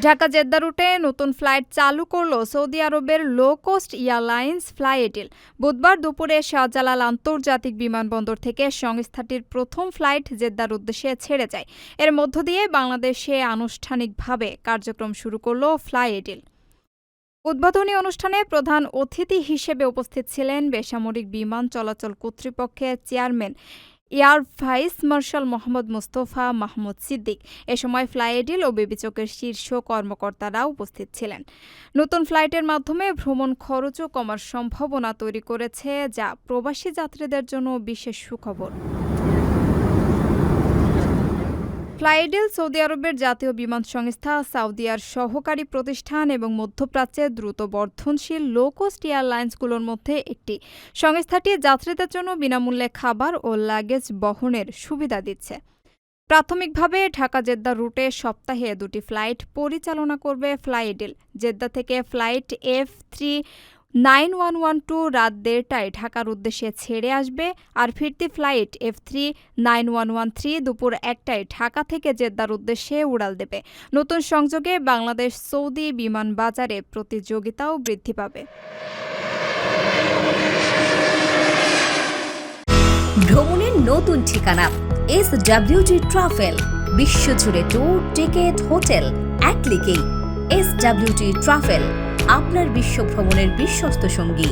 Dhaka Jeddah রুটে নতুন flight চালু করল সৌদি আরবের লো কোস্ট এয়ারলাইন্স ফ্লাইএডিল বুধবার দুপুরে শাহজালাল আন্তর্জাতিক বিমানবন্দর থেকে সংস্থাটির প্রথম ফ্লাইট জেদ্দার উদ্দেশ্যে ছেড়ে যায়। এর মধ্য দিয়ে বাংলাদেশে আনুষ্ঠানিকভাবে কার্যক্রম শুরু করল ফ্লাইএডিল উদ্বোধনী অনুষ্ঠানে প্রধান অতিথি হিসেবে উপস্থিত ছিলেন বেসামরিক বিমান চলাচল কর্তৃপক্ষের chairman air vice marshal Mohammad Mostafa Mahmud Siddique. এ সময় ফ্লাইএডিল ও বিবেচকের শীর্ষ কর্মকর্তারা উপস্থিত ছিলেন। নতুন ফ্লাইটের মাধ্যমে ভ্রমণ খরচও কমার সম্ভাবনা তৈরি করেছে, যা প্রবাসী যাত্রীদের জন্য বিশেষ সুখবর। ফ্লাইডেল সৌদি আরবের জাতীয় বিমান সংস্থা সাউদিয়ার সহকারী প্রতিষ্ঠান এবং মধ্যপ্রাচ্যে দ্রুত বর্ধনশীল লো কোস্ট এয়ারলাইন্সগুলোর মধ্যে একটি। সংস্থাটি যাত্রীদের জন্য বিনামূল্যে খাবার ও লাগেজ বহনের সুবিধা দিচ্ছে। প্রাথমিকভাবে ঢাকা জেদ্দা রুটে সপ্তাহে দুটি ফ্লাইট পরিচালনা করবে ফ্লাইডেল। জেদ্দা থেকে flight F three nine one one two রাত দেড়টায় ঢাকার উদ্দেশ্যে ছেড়ে আসবে আর ফিরতি flight F three nine one one three দুপুর একটায় ঢাকা থেকে জেদ্দার উদ্দেশ্যে উড়াল দেবে। নতুন সংযোগে বাংলাদেশ সৌদি বিমান বাজারে প্রতিযোগিতাও বৃদ্ধি পাবে। ভ্রমণের নতুন ঠিকানা এস ডাব্লিউটি ট্রাভেল, বিশ্বজুড়ে ট্যুর টিকেট হোটেল এক ক্লিকেই এস ডাব্লিউটি ট্রাভেল। আপনার বিশ্ব ভ্রমণের বিশ্বস্ত সঙ্গী।